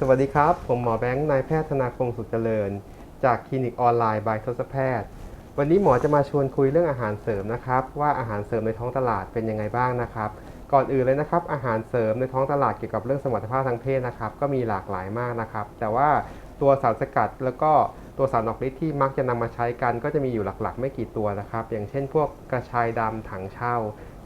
สวัสดีครับ ผมหมอแบงค์นายแพทย์ธนาคงสุขเจริญ จากคลินิกออนไลน์บายทศแพทย์ วันนี้หมอจะมาชวนคุยเรื่องอาหารเสริมนะครับ ว่าอาหารเสริมในท้องตลาดเป็นยังไงบ้างนะครับ ก่อนอื่นเลยนะครับ อาหารเสริมในท้องตลาดเกี่ยวกับเรื่องสมรรถภาพทางเพศนะครับ ก็มีหลากหลายมากนะครับ แต่ว่าตัวสารสกัดแล้วก็ตัวสารออกฤทธิ์ที่มักจะนำมาใช้กัน ก็จะมีอยู่หลักๆ ไม่กี่ตัวนะครับ อย่างเช่น พวกกระชายดำถังเช่า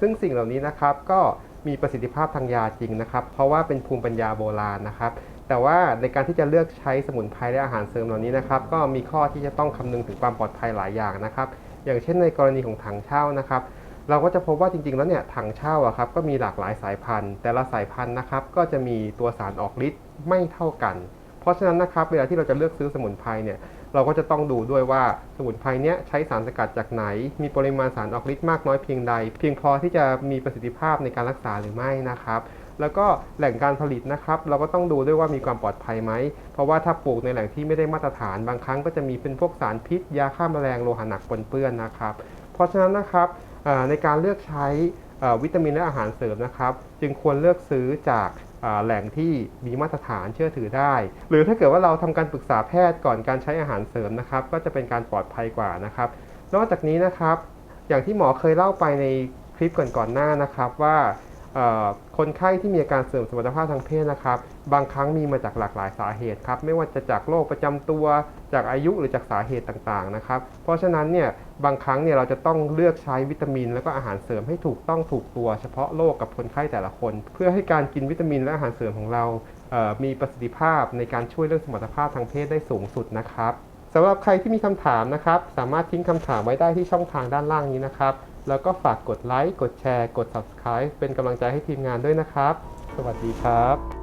ซึ่งสิ่งเหล่านี้นะครับก็มีประสิทธิภาพทางยาจริงนะครับ เพราะว่าเป็นภูมิปัญญาโบราณนะครับ แต่ว่าในการที่จะเลือกใช้สมุนไพรและอาหารเสริมเหล่านี้นะครับ ก็มีข้อที่จะต้องคำนึงถึงความปลอดภัยหลายอย่างนะครับ อย่างเช่นในกรณีของถังเช่านะครับ เราก็จะพบว่าจริงๆ แล้วเนี่ยถังเช่าอะครับก็มีหลากหลายสายพันธุ์ แต่ละสายพันธุ์นะครับก็จะมีตัวสารออกฤทธิ์ไม่เท่ากัน เพราะฉะนั้นนะครับเวลาที่เราจะเลือกซื้อสมุนไพรเนี่ยเราก็จะต้องดูด้วยว่าสมุนไพรเนี้ยใช้สารสกัดจากไหน มีปริมาณสารออกฤทธิ์มากน้อยเพียงใด เพียงพอที่จะมีประสิทธิภาพในการรักษาหรือไม่นะครับแล้วก็แหล่งการผลิตนะครับ เราก็ต้องดูด้วยว่ามีความปลอดภัยไหม เพราะว่าถ้าปลูกในแหล่งที่ไม่ได้มาตรฐานบางครั้งก็จะมีเป็นพวกสารพิษ ยาฆ่าแมลงโลหะหนักปนเปื้อนนะครับ เพราะฉะนั้นนะครับในการเลือกใช้วิตามินและอาหารเสริมนะครับ จึงควรเลือกซื้อจาก แหล่งที่มีมาตรฐานเชื่อถือได้ หรือถ้าเกิดว่าเราทำการปรึกษาแพทย์ก่อนการใช้อาหารเสริมนะครับ ก็จะเป็นการปลอดภัยกว่านะครับ นอกจากนี้นะครับ อย่างที่หมอเคยเล่าไปในคลิปก่อนๆหน้านะครับว่า คนไข้ที่มีอาการเสื่อมสมรรถภาพทางเพศนะครับ บางครั้งมีมาจากหลากหลายสาเหตุครับ ไม่ว่าจะจากโรคประจำตัวจากอายุหรือจากสาเหตุต่างๆนะครับ เพราะฉะนั้นเนี่ยบางครั้งเนี่ยเราจะต้องเลือกใช้วิตามิน แล้วก็อาหารเสริมให้ถูกต้องถูกตัวเฉพาะโรคกับคนไข้แต่ละคน เพื่อให้การกินวิตามินและอาหารเสริมของเราเมีประสิทธิภาพในการช่วยเรื่องสมรรถภาพทางเพศได้สูงสุดนะครับสำหรับใครที่มีคำถามนะครับ สามารถทิ้งคำถามไว้ได้ที่ช่องทางด้านล่างนี้นะครับ แล้วก็ฝากกดไลค์ กดแชร์ กด subscribe เป็นกำลังใจให้ทีมงานด้วยนะครับ สวัสดีครับ